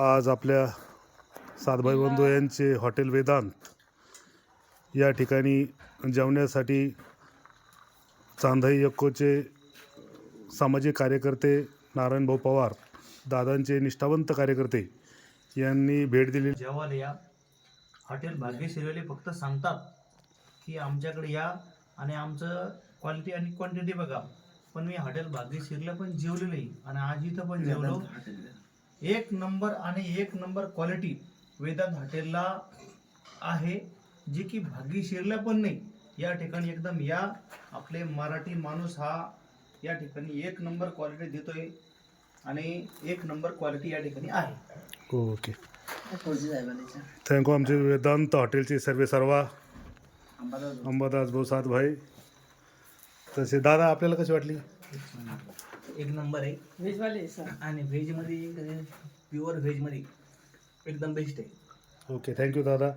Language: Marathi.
आज आपल्या सातभाई बंधू यांचे हॉटेल वेदांत या ठिकाणी जेवण्यासाठी चांदाई यक्कोचे सामाजिक कार्यकर्ते नारायणभाऊ पवार दादांचे निष्ठावंत कार्यकर्ते यांनी भेट दिली जेवायला या हॉटेल भाग्यश्रीवाले फक्त सांगतात की आमच्याकडे या आणि आमचं क्वालिटी आणि क्वांटिटी बघा पण मी हॉटेल भाग्यश्रीला पण जेवलेलो आहे आणि आज इथं पण जेवलो. एक नंबर आणि एक नंबर क्वालिटी वेदांत हॉटेलला आहे जे की भाग्यश्रीला पण नाही. या ठिकाणी एकदम या आपले मराठी माणूस हा या ठिकाणी एक नंबर क्वालिटी देतोय आणि एक नंबर क्वालिटी या ठिकाणी आहे. ओके. थँक्यू आमचे वेदांत हॉटेलचे सर्वे सर्वा. अंबादास भाऊ. सात भाई तसे दादा आपल्याला कशी वाटली? एक नंबर आहे. व्हेजवाले सर आणि व्हेजमध्ये प्युअर व्हेजमध्ये एकदम बेस्ट आहे. ओके थँक्यू दादा.